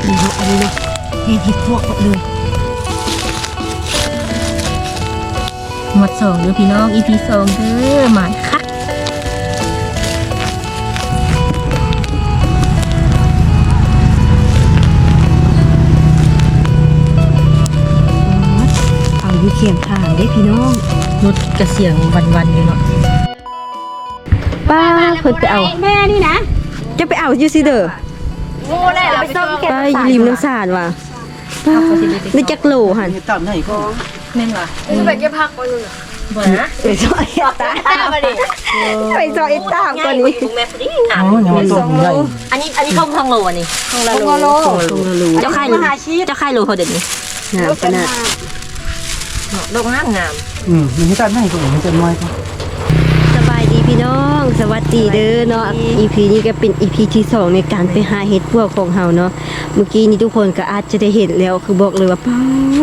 อันนี้เรียนมุกดีเนาะอันนี้เนาะเรียนเห็ดพวกหมดเลยหมดสองเด้อพี่น้อง EP สองเด้อหมานคักเอาอยู่เขียงทางได้พี่น้องรถกระเสียงวันๆอยู่เนาะป้าเพิ่นไปเอา แม่นี่นะ จะไปเอาอยู่ซิเด้อ โง่แหละเราไปซ่อมแกไปริมน้ำสาดว่ะป้าได้จักโลหั่นตามไหนก็แม่นว่ะไปเก็บผักไปเลยบ่นะไปซอยตาตามาดิไปซอยตามก่อนนี้แม่พอดีงาอ๋มอยังมาตัวใหญ่อันนี้อันนี้ทองทองโลอันนี้โง่โลตรงละรูเจ้าค่ายโลเจ้าค่ายโลเขาเด็ดนี้งามขนาดโลงามงามอืมมีตามไหนก็มันจะน้อยก็สบายดี พี่น้องสวัสดีเด้อเนาะ EP นี้ก็เป็น EP ที่สองในการไปหาเห็ดพวกของเฮาเนาะเมื่อกี้นี้ทุกคนก็อาจจะได้เห็นแล้วคือบอกเลยว่าป้า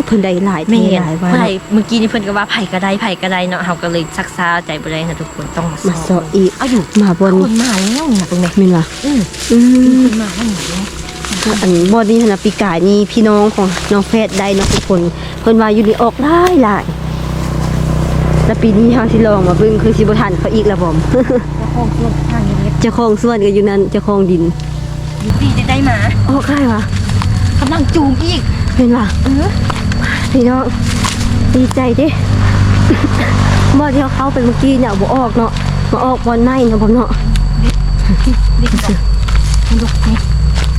เพิ่นได้หลายไม่เท่เห็นหลายว่าไผ่เมื่อกี้นี่เพิ่นก็ว่าไผ่ก็ได้ไผ่ก็ได้เนาะเฮาก็เลยซักซาใจบ่ได้นะทุกคนต้องมามาสออีกเอาอยู่มาบนคนมาแล้วนี่นะตรงนี้แม่นว่ะอืมอืมคนมาแล้วนี่อันบอดี้นะปีกายนี่พี่น้องของน้องแฟดได้เนาะทุกคนเพิ่นว่าอยู่นี่ออกหลายหลาย แล้วปีนี้เฮาสิลองมาเบิ่งคือสิบ่ทันเขาอีกแล้วผมเจ้าของส่วนทางนี้เจ้าของสวนก็อยู่นั่นเจ้าของดินดีจะได้มาออกได้วะกำลังจูงอีกเป็นว่ะเออพี่น้องดีใจเด้บ่ที่เขาเข้าไปเมื่อกี้เนี่ยบ่ออกเนาะมาออกบอลในเนาะผมเนาะนี่คือมันลุกนี่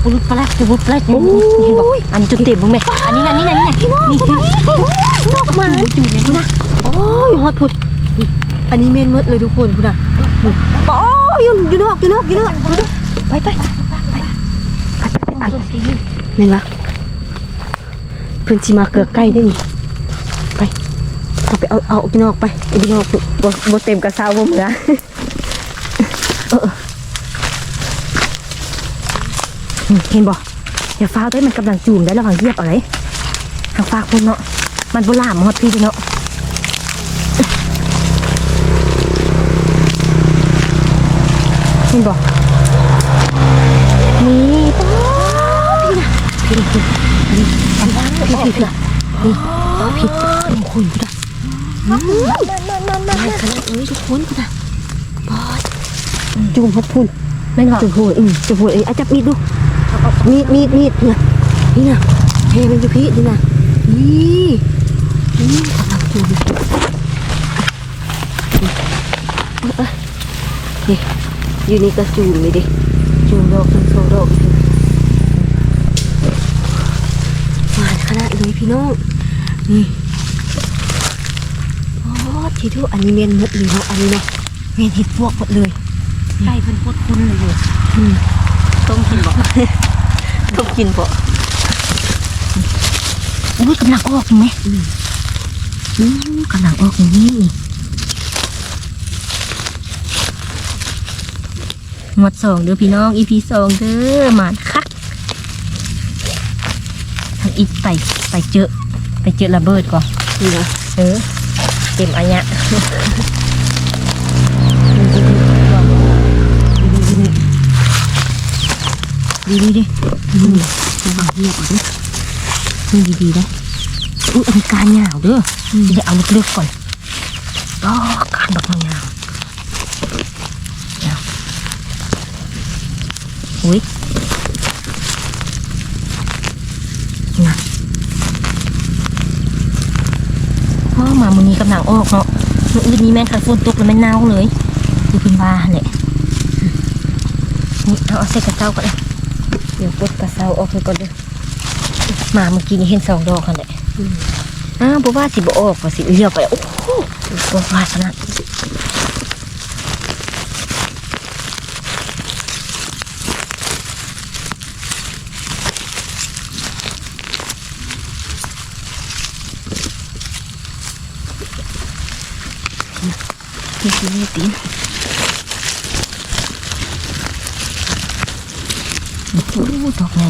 ปุรุษปลาปุรุษปลานี่เห็นบอกอันจุดเต็มมึงไหมอันนี้นะนี่นะนี่นะนี่นี่ออกมาอยู่ในนะโอ้ ยฮอดพุดอันนี้เมนมดเลยทุกคนพุ่นน่ะโอ้ยอยู่อยู่นอกอยู่นอกอยู่นอกไปไปอันจุดที่แม่นวะเพิ่นสิมาเกือกใกล้ได้นี่ไปเอาไปเอาเอาพี่นอกไปเอานอกบ่บ่เต็มกระเซาบ่เหมือเห็นบอกอย่าฟ้าได้มันกำลังจูงได้ระหวังเหยียบอะไรทางฟ้าคุณเนาะมันโบราณมอดพี่เนาะเห็ นบอกนี่ป๊าพี่นะพี่พี่พี่พี่พี่พี่นี่พี่พี่คุยพี่นะมันมันมันขนาดเอ้ยทุกคนพี่นะจุ่มฮอดพุ่นไม่บอกจุ่มโหยอืมจุ่มโหยเอ้ยอาจับมีดดูมีดมีดมีดเนี่ยนี่น่ะเทมันอยู่พี่นี่น่ะนี่นี่กำลังจุ่มอยู่เออเออนี่ อยู่นี่ก็จุ่มเลยดิจุ่มดอกหนึ่งสองดอกหวานขนาดเลยพี่น้อง นี่โอ้ทีทุอันนี้เมนหมดเลยเนาะอันนี้เนาะเมนเห็ดพวกหมดเลยไก่เพิ่นโคตรคุ้นเลยอยู่อืมต้มกินบ่ต้มกินบ่อุ้ยกำลังออกอยู่ไหมอืมกำลังออกอย่างนี้ หมดสองเด้อพี่น้อง EP สองเด้อหมานคักทางอีกไปไปเจอไปเจอระเบิดก่อนนี่นะเออเต็มอันเนี้ยดีดีดิอืมระวังเหยียบเอาดินี่ดีดีๆนะอุ้ยอันนี้การยาวเด้อจะได้เอาลึกๆก่อนอ๋อการดอกยาวๆเอา อุ้ยนะพ่อมามือนี้กำลังออกเนาะมืออื่นนี้แม่งคันฝนตกแล้วแม่นเน่าเลยดูคุณว่าเนี่ยนี่เอาเอาใส่กระเจ้าก่อนเลยเดี๋ยวปลดกระเซาออกไปก่อนเด้อมาเมื่อกี้นี้เห็นสองดอกกันเลยอ้าวบอกว่าสิบออกว่าสิเลี้ยวไปโอ้โหบอกว่าขนา ดนี่คือนี่ตีนโอ้โหดอกไง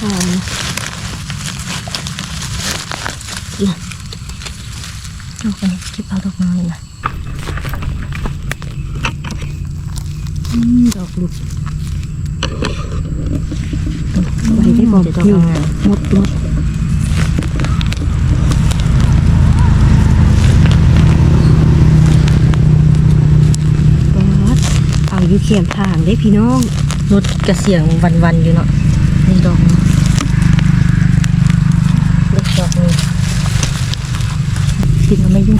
หอม อีกดอกอันนี้เก็บเอาดอกน้อยนะอืมดอกลูก ไว้ได้ บอกเดี๋ยวมหมดหมดบอสเอาอยู่เขียมทางได้พี่น้องรถกระเสียงวันๆอยู่เนาะนี่ดอกเล็กดอกนี้กินก็ไม่ยุ่ง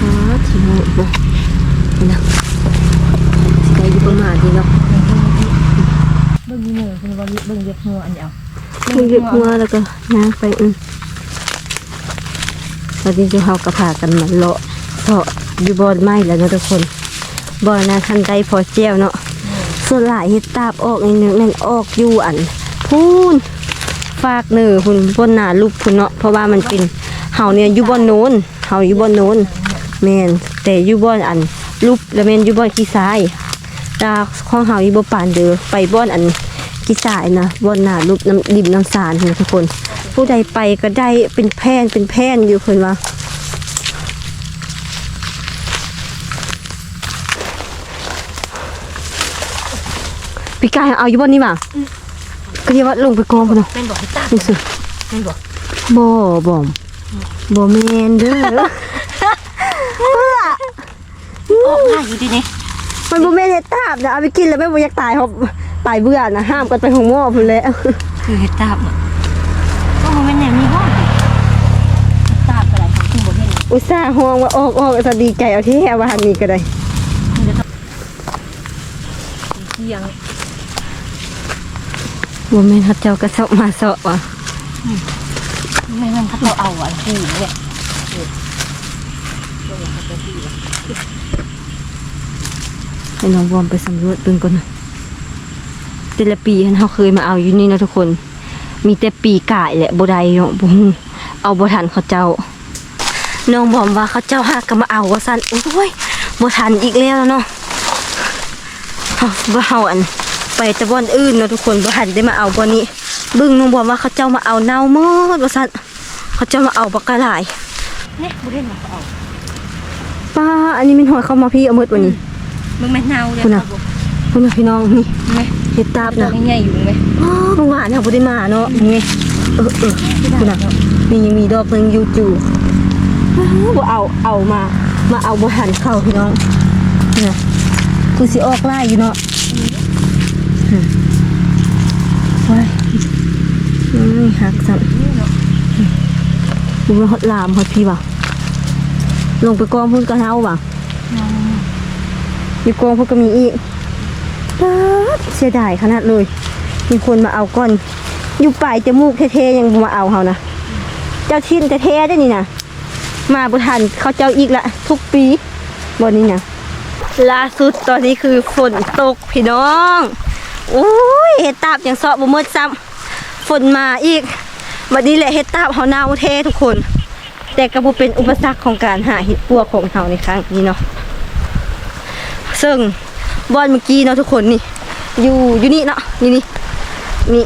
อ๋อทีโมอีกบ่นี่นะสิได้อยู่ประมาณนี้เนาะ เบิ่งนี่เนอะคุณว่าเบิ่งเย็บ หัวอันเดียวมันหยุดหัวแล้วก็ย่างไปอืมตอนนี้จะเฮากระพากันมาเลาะเสาะอยู่บอนไม้แล้วนะทุกคนบอนนะทันใดพอเจียวเนาะส่วนหลายเฮ็ดตาบออกในนึงนั่นออกอยู่อันพูนฝากเนื้อพุ่นบนหนารูปพุ่นเนาะเพราะว่ามันเป็นเฮาเนี่ยอยู่บอนโน้นเฮาอยู่บอนโน้นแมนแต่อยู่บอนอันรูปแล้วแมนอยู่บอนขี้ทรายตาของเฮาอยู่บ่ปานเด้อไปบอนอัน กีสายนะบนหนารูปน้ำริมน้ำสารนะทุกคน ผู้ใดไปก็ได้เป็นแพนเป็นแพนอยู่คนว่าพี่กายเอาอยู่บนนี้มาก็เรียกว่าลงไปกองพนเนาะเป็นบอกให้ตาดูสิเป็นบอกบ่บ่มบ่แมนเด้อออกมาอยู่ดีนี่มันบ่แม่นเฮ็ดตาบนะเอาไปกินแล้วแม่บ่อยากตายครับ ตายเบื่อนะห้ามกันไปของหม้อพุ่นแหล้วคือเห็ดตาบอะก็มันเป็นแนวนี้ห้องตาบอะไรของคุณบอกเห็นอุตส่าห์ห่วงว่าออกออกจะดีใจเอาที่แฮว่าหันนี้ก็ได้เสียงบ่แม่นเขาเจ้าก็เซาะมาเซาะว่ะไม่งั้นเขาเราเอาอันที่เนี่ยให้น้องวอมไปสำรวจเบิ่งก่อนนะ แต่ละปีหั้นเขาเคยมาเอาอยู่นี่นะทุกคน มีแต่ปีกายแหละบ่ได้เนาะบ่ฮู้เอาบ่ทันเขาเจ้าน้องบอมว่าเขาเจ้าหากก็มาเอาว่าซั่นโอ้ยบ่ทันอีกแล้วเนาะเฮาบ่เฮาอันไปแต่บ่อนอื่นเนาะทุกคนบ่ทันได้มาเอาบ่นี้เบิ่งน้องบอมว่าเขาเจ้ามาเอาเน่าหมดว่าซั่นเขาเจ้ามาเอาบักกะหลายเนี่ยบุเห็นเขาเอาป้าอันนี้มันหอยเข้ามาพี่เอาหมดวันนี้มึงไม่เน่าเลยคุณน่ะ คุณน่ะพี่น้องนี่ไหมเฮ็ดตาบตัวนะใหญ่ๆอยู่ไหมอ๋อเมื่อวานเนี่ยบ่ได้มาเนาะนี่เออเออคุณน่ะนี่ยังมีดอกหนึงอยู่จู่อ้าวบ่เอาเอามา มาเอาบ่หันเข้าพี่น้องนี่นะคือสิออกไล่อยู่เนาะอืมว้ายอืมหักสั่นดูว่าฮอดลามฮอดพี่ว่ะลงไปกองพุ่นกระเท้าว่ะอยู่กองพวกก็มีอีกป๊าด เสียดายขนาดเลย มีคนมาเอาก้อน อยู่ปลายจมูกเท่ๆยังมาเอาเขานะเจ้าชิ้นแท้ๆได้นี่นะมาบุทันเขาเจ้าอีกละ ทุกปีบนนี้นะล่าสุดตอนนี้คือฝนตกพี่น้องโอ้ยเห็ดตาบยังเสาะบ่หมดซ้ำฝนมาอีกวันนี้แหละเห็ดตาบเขาเน่าเททุกคน แต่ก็บ่เป็นอุปสรรคของการหาเห็ดปัวของเขาในครั้งนี้เนาะซึ่งบอลเมื่อกี้เนาะทุกคนนี่ อยู่อยู่นี่เนาะนี่นี่นี่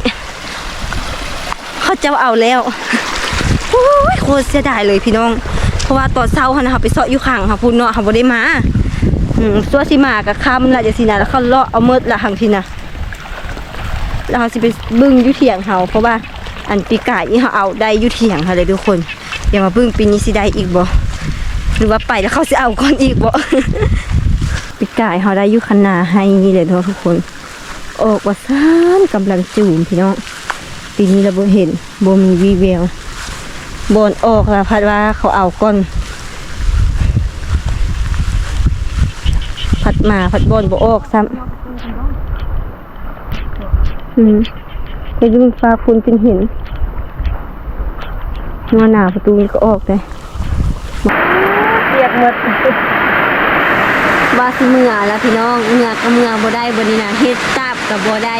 เขาจะเอาแล้วโอ้ยโคตรเสียดายเลยพี่น้อง เพราะว่าตอนเช้าเขานะคะไปเสาะอยู่ข้างค่ะพุ่นเนาะเขาบ่ได้มาอืมตัวสิมากับคำละจะสินะแล้วเขาเลาะเอาเมิดละหังทีนะแล้วเขาสิไปบึ้งยู่เถียงเขาเพราะว่าอันปีกายนี่เขาเอาได้ยู่เถียงค่ะเลยทุกคนอย่ามาบึ้งปีนี้สิได้อีกบ่หรือว่าไปแล้วเขาสิเอาก่อนอีกบ่ปีกายเขาได้ยุคนาให้นี่เลยทุกคน ออกว่าซ่านกำลังจูมพี่น้องปีนี้เราบ่เห็นบ่มีวีแววบอนออกแล้วพัดว่าเขาเอาก้อนพัดมาพัดบนบ่ออกซ้ำอืมไปดูฟ้าคุณเป็นเห็นงอหนาประตูก็ออกเลยเปียกหมดว่าสิเมื่อแล้วพี่น้องเมื่อก็เมื่อบ่ได้บ่นี่นะเฮ็ดตาบก็บ่ได้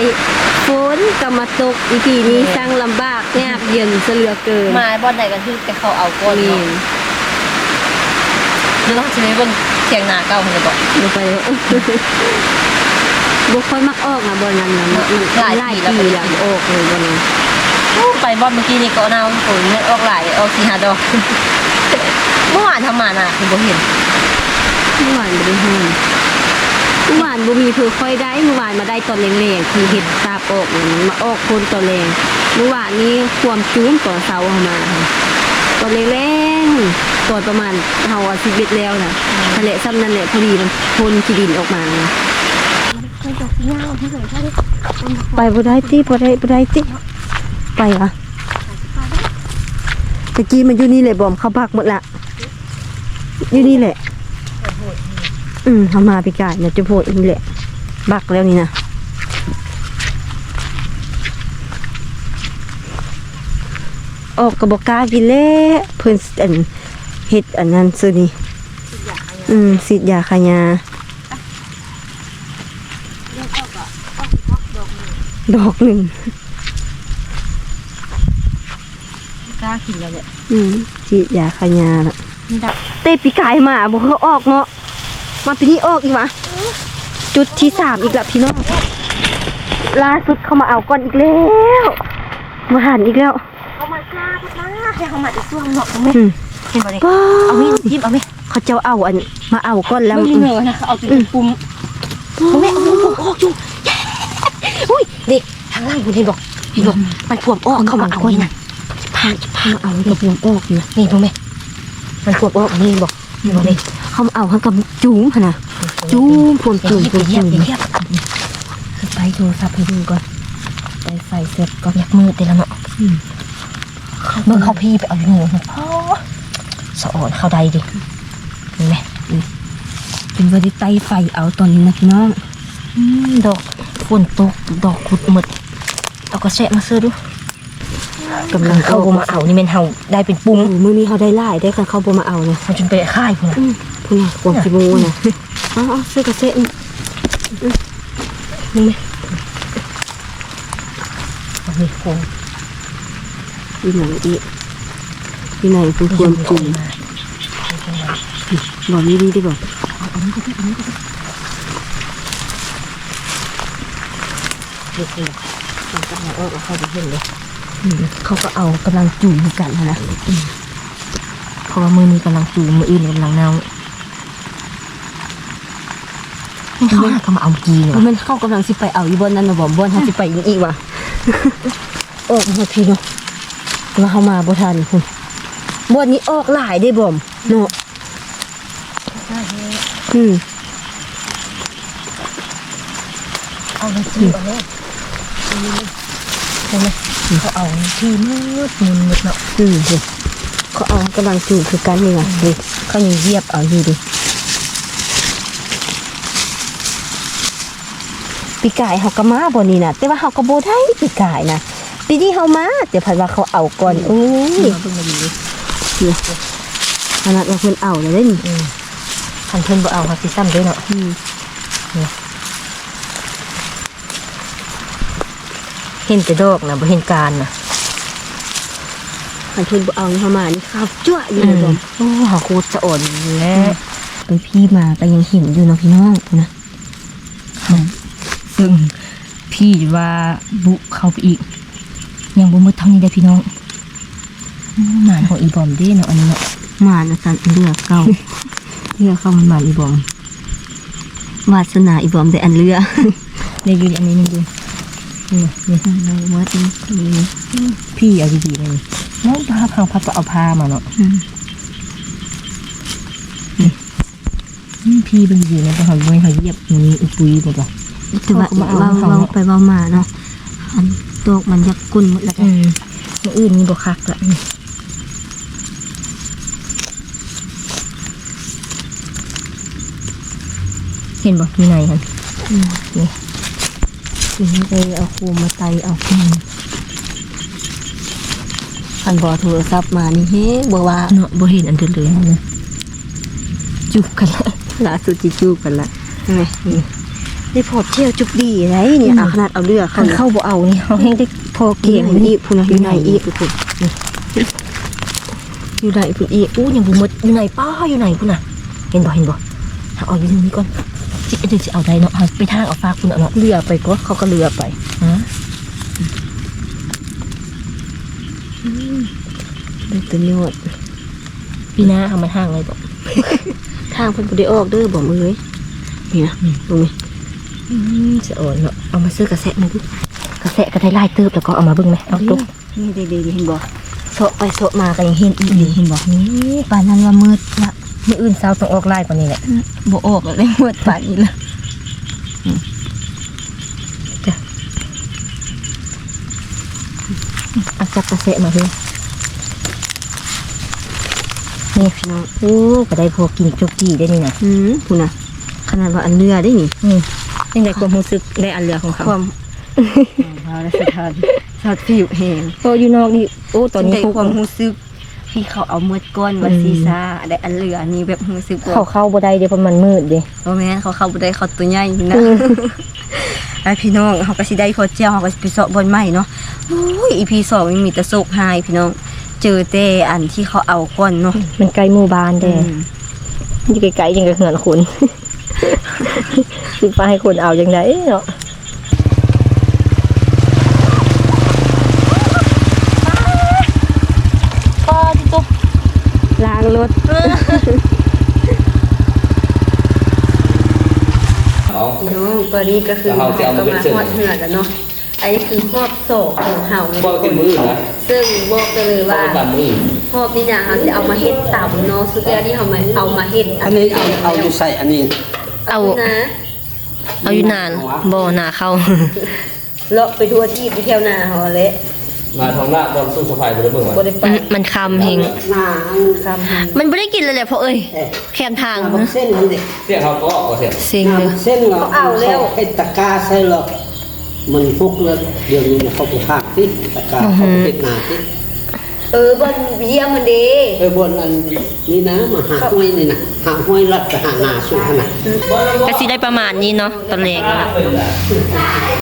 ฝนก็มาตกอีพีนี้สร้างลำบากยากเย็นซะเหลือเกินมาบ่อนใดกันคือแต่เขาเอาก้อนนี่เนาะแล้วต้องใช้เบิ่งเทียงนาเก่าเพิ่นเลยบอก ลงไปแล้วบ่ค่อยมักออกนะบ่นั้นนะมันมันหลายหลายปีปีแล้แล้ววออกเลยบ่นั้นไปบ่อนเมื่อกี้นี่ก็เอาฝนเนี่ยออกหลายออกสี่ห้าดอกเมื่อวานทำมาน่ะคุณบ่เห็น เมื่อวานบ่ได้เห็น เมื่อวานบ่มีเพื่อค่อยได้เมื่อวานมาได้ตอนแรงๆที่เห็ดตาบอกมาออกคนตอนแรงเมื่อวานนี้ความจูนต่อเสาเข้ามาตอนแรงๆตอนประมาณเฮาอาชีวิตแล้วนะทะเลซ้ำนั่นแหละพอดีมันพ่นขี้ดินออกมาไปบ่ได้ติบ่ได้บ่ได้ติไปอะตะกี้มันอยู่นี่แหละบอมเข้าพักหมดละอยู่นี่แหละ อืมเขามาไปกายนะจะโพดนี่แหละ บักแล้วนี่นะออกกระบอกกล้ากินแล้วเพิ่นอันเฮ็ดอันนั้นซื้อนี่อืมสิทยาขายาดอกหนึ่งกล้ากินแล้วเนี่ยอืมสิทยาขายาละนี่ได้เต้ปีกายมาบอกเขาออกเนาะ มาปีนี้ออกอีกวะจุดที่สามอีกละพี่น้องล่าสุดเขามาเอาก่อนอีกแล้วมาหันอีกแล้วเอามากล้าพักนะให้เขามาอีกช่วงเนาะเอาไหมอืมเห็นบ่ดิป้าเอามีดหยิบเอาไหมเขาเจ้าเอาอันมาเอาก้อนแล้วไม่มีเหงื่อนะเอาจนปุ่มเอาไหมเอาปุ่มออกอยู่อุ้ยเด็กทางล่างคุณเห็นบอกเห็นบอกมันพวมออกเข้ามาเอานี่นะพาพาเอานี่พวมออกอยู่นะนี่ดูไหมมันพวมออกนี่บอก นี่บอกเลยเขามาเอาเขากับจูงพะนะจูงพวงจูงพวงเยียจูบงเยียบคือไปโทรศัพท์ให้ดูก่อนไปใส่เสร็จก็ยักมือเต็มแล้วเนาะเมื่อเขาพี่ไปเอาเหงื่อมาพ่อสะอ่อนเข้าใดดิเห็นไหมเป็นวันที่ไต้ไฟเอาตอนนี้นะพี่น้องอืมดอกฝนตกดอกขุดหมดเอากระแสะมาซื้อดู กำลังเขาเข้าบ่มาเอานี่เป็นเฮาได้เป็นปุ้งโอ้มือนี้เขาได้ไล่ได้ค่ะเขาบ่มาเอานะเขาจนไปค่ายพุ่นน่ะพูดนะความคิโมนะเอ๋อาซื้อกระเซ็นนี่ไหมเอาไปโคงอีหนังอีอีไหนคือความจูงบอกนี้ดีได้บอกเด็กเลยมันก็มาเออเขาจะเห็นเลย เขาก็เอากำลังจูงกันนะเพราะว่ามือนี้กำลังจูงมืออื่นกำลังเน่าเขาหาเขามาเอากีเนาะมันเข้ากำลังสิไปเอาอยู่บนนั้นนะบอกบนเขาสิไปอีกอีกว่ะออกมาพี่เนาะมาเข้ามาบ่ทันคุณบนนี้ออกหลายได้บ่มเนาะอืมเอาในกีเอาเลยใช่ไหม เขาเอาที่มืดมืดมืดเนาะอืมเห็นเขาเอากำลังจูงคือกันนี่ไงนี่เขายังเหยียบเอาอยู่ดิปีกายเขาก็มาบ่นี่นะแต่ว่าเขาก็บ่ได้ปีกายนะปีนี้เขามาแต่พันว่าเขาเอาก่อนโอ้ยเพิ่งมาดีเลยเนี่ยขนาดว่าเพิ่นเอาแล้วเด้นี่คันเพิ่นบ่เอาเขาสิซ้ำด้วยเนาะ อืม เห็นแต่ดอกนะบ่เห็นการนะคันเพิ่นบ่เอานี่เขามานี่ข้าวจั่วอยู่เลยบ่โอ้หาโคตรจะอ่อนแล้วไปพี่มาก็ยังเห็นอยู่เนาะพี่น้องนะซึ่งพี่ว่าบุเข้าไปอีก ยังบ่หมดเท่านี้ได้พี่น้องอืมหมานของอีบอมเด้เนาะอันนี้เนาะมานะสันเรือเก่าเรือเข้ามันหมานอีบอมวาสนาอีบอมได้อันเรือในอยู่อันนี้นึงดูนี่นี่ เราว่าเป็นนี่พี่เอาดีๆเลยน้องพาพังพัดก็เอาผ้ามาเนาะพี่เป็นดีนะเขาไม่เขาเยียบนี้อุปุยหมดว่ะแต่ว่าเขาเอาเขาไปเว้ามาเนาะอันตกมันยักกุนหมดแล้วอืมอื่นนี่บ่คักละเห็นบ่อยู่ในหันนี่ทีนี้ ไปเอาคมมาไตเอาคันบอโทรศัพท์มานี่เฮ้บ่ว่าเนาะบ่เห็นอันเดินเลยนะจูบกันละล่าสุดจิจูบกันละใช่ไหมนี่ได้พอเที่ยวจุกดีไรเนี่ยขนาดเอาเรือคัเข้านเข้าบ่เอานี่เขาให้ได้พอเกี่เกี่ยงอีกพุ่นอยู่ในอีกพุ่นอยู่ในพุ่นอีกอู้ยังบ่หมดอยู่ไหนป้าอยู่ไหนพุ่นน่ะเห็นบ่เห็นบ่เอาอยู่ตรงนี้ก่อน จิเดี๋ยวสิเอาได้เนาะเอาไปทางเอาฝากคุณเอาเนาะเรือไปก็เขาก็เรือไปฮะได้ตัวยอดพี่นาเอามันห่างเลยบ่ทางเพิ่นบ่ได้ออกเด้อบ่มือเอ้ยนี่นะตรงนี้อืมจะอ่อนเนาะเอามาซื้อกระแสมาดูกระแสก็ได้ไล่เติบแล้วก็เอามาเบิ่งไหมเอาตุ๊กนี่เด็ๆเห็นบ่โซะไปโซะมาก็ยังเห็นอีกอยู่เห็นบ่นี่ป่านนั้นว่ามืดละ มื้ออื่นเช้าต้องออกไล่กว่านี้แหละบ่ออกแล้วได้หมดปานนี้ละเอาจับกระแสมาเฮ้ยนี่พี่น้องโอ้ก็ได้พอกินจุกจีได้นี่นะอืมพุ่นน่ะขนาดว่าอันเรือได้นี่อืมยังไงความรู้สึกได้อันเรือของเขาความเอาละสถานสัตว์ผิวแห้งโตอยู่นอกนี่โอ้ตอนนี้ได้พวกความรู้สึก ที่เขาเอาหมดก้อนว่าอืมซีซ่าได้อันเรือนี่แบบรู้สึกว่าเขาเข้าบ่ได้เดี๋ยวเพราะมันมืดเด้บ่แม่นเขาเข้าบ่ได้เขาตัวใหญ่นะไอพี่น้องเขาก็สิได้พอเจ้าเขาก็สิไปเสาะบนใหม่เนาะโอ้ย EP สองยังมีแต่โศกหายพี่น้อง เจอแต่อันที่เขาเอาก้อนเนาะมันไกลหมู่บ้านอืเด้มอยู่ไกลๆยังกับเหือนคุณสิไปให้คนเอาจังไดเนาะป้าที่ตุ๊ ล้างรถเอาพี่น้องตัวนี้ก็คือแล้วเขาจะเอามาเป็นเส้นฮอดเหือแล้วเนาะอันนี้คือหอบโศกของเห่าเนี่ยบอกเป็นมือนะซึ่งบอกกันเลยบอกว่าเป็นตามมือหอบนี่นะเราจะเอามาเฮ็ดต่ำเนาะสุดท้ายที่เขามาเอามาเฮ็ดอันนี้เอาเอาอยู่ใส่อันนี้เอานะเอาอยู่นานบ่หนาเข้าเลาะไปทั่วที่ไปเที่ยวนาเขาเละ มาทางหน้าบอลสู้สะพายบริเวณบ่ได้ไปมันคำเฮงหน้าคำหามันไม่ได้กินเลยแหละเพราะเอ้ยแคมทางมันนะเส้นมันเด็กเสียงเขาก็ออกเสียงเซ็งเลยเส้นเหรอไอ้ตะกาใส่หรอกมันพกแล้วเดี๋ยวนี้เขาไปภาคที่ตะกาเขาไปติดหนาที่เออบนเยี่ยมมันดีเออบนอันนี้นะมาหาห้วยนี่นะหาห้วยรัดไปหานาสุขนาด ก็สิได้ประมาณนี้เนาะตอนแรกนะ